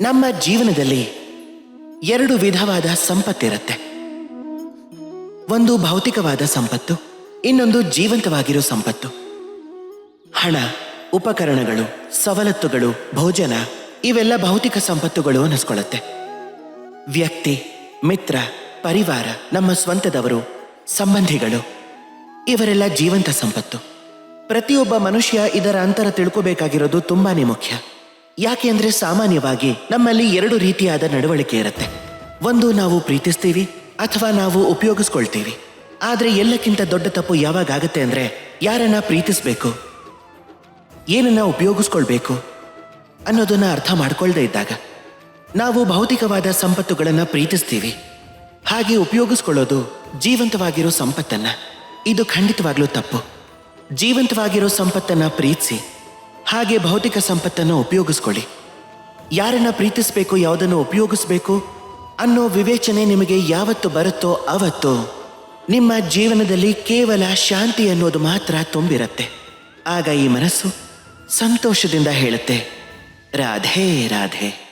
ನಮ್ಮ ಜೀವನದಲ್ಲಿ ಎರಡು ವಿಧವಾದ ಸಂಪತ್ತಿರುತ್ತೆ. ಒಂದು ಭೌತಿಕವಾದ ಸಂಪತ್ತು, ಇನ್ನೊಂದು ಜೀವಂತವಾಗಿರೋ ಸಂಪತ್ತು. ಹಣ, ಉಪಕರಣಗಳು, ಸವಲತ್ತುಗಳು, ಭೋಜನ, ಇವೆಲ್ಲ ಭೌತಿಕ ಸಂಪತ್ತುಗಳು ಅನ್ನಿಸ್ಕೊಳ್ಳುತ್ತೆ ವ್ಯಕ್ತಿ, ಮಿತ್ರ, ಪರಿವಾರ, ನಮ್ಮ ಸ್ವಂತದವರು, ಸಂಬಂಧಿಗಳು, ಇವರೆಲ್ಲ ಜೀವಂತ ಸಂಪತ್ತು. ಪ್ರತಿಯೊಬ್ಬ ಮನುಷ್ಯ ಇದರ ಅಂತರ ತಿಳ್ಕೋಬೇಕಾಗಿರೋದು ತುಂಬಾನೇ ಮುಖ್ಯ. ಯಾಕೆ ಅಂದ್ರೆ ಸಾಮಾನ್ಯವಾಗಿ ನಮ್ಮಲ್ಲಿ ಎರಡು ರೀತಿಯಾದ ನಡವಳಿಕೆ ಇರುತ್ತೆ. ಒಂದು ನಾವು ಪ್ರೀತಿಸ್ತೀವಿ, ಅಥವಾ ನಾವು ಉಪಯೋಗಿಸ್ಕೊಳ್ತೀವಿ. ಆದ್ರೆ ಎಲ್ಲಕ್ಕಿಂತ ದೊಡ್ಡ ತಪ್ಪು ಯಾವಾಗ ಆಗುತ್ತೆ ಅಂದ್ರೆ ಯಾರನ್ನ ಪ್ರೀತಿಸ್ಬೇಕು, ಏನನ್ನ ಉಪಯೋಗಿಸ್ಕೊಳ್ಬೇಕು ಅನ್ನೋದನ್ನ ಅರ್ಥ ಮಾಡ್ಕೊಳ್ದೇ ಇದ್ದಾಗ. ನಾವು ಭೌತಿಕವಾದ ಸಂಪತ್ತುಗಳನ್ನ ಪ್ರೀತಿಸ್ತೀವಿ. ಹಾಗೆ ಉಪಯೋಗಿಸ್ಕೊಳ್ಳೋದು ಜೀವಂತವಾಗಿರೋ ಸಂಪತ್ತನ್ನ. ಇದು ಖಂಡಿತವಾಗ್ಲೂ ತಪ್ಪು. ಜೀವಂತವಾಗಿರೋ ಸಂಪತ್ತನ್ನ ಪ್ರೀತಿಸಿ ಹಾಗೆ ಭೌತಿಕ ಸಂಪತ್ತನ್ನು ಉಪಯೋಗಿಸ್ಕೊಳ್ಳಿ. ಯಾರನ್ನ ಪ್ರೀತಿಸಬೇಕು, ಯಾವುದನ್ನು ಉಪಯೋಗಿಸ್ಬೇಕು ಅನ್ನೋ ವಿವೇಚನೆ ನಿಮಗೆ ಯಾವತ್ತು ಬರುತ್ತೋ ಅವತ್ತು ನಿಮ್ಮ ಜೀವನದಲ್ಲಿ ಕೇವಲ ಶಾಂತಿ ಅನ್ನೋದು ಮಾತ್ರ ತುಂಬಿರುತ್ತೆ. ಆಗ ಈ ಮನಸ್ಸು ಸಂತೋಷದಿಂದ ಹೇಳುತ್ತೆ. ರಾಧೇ, ರಾಧೆ.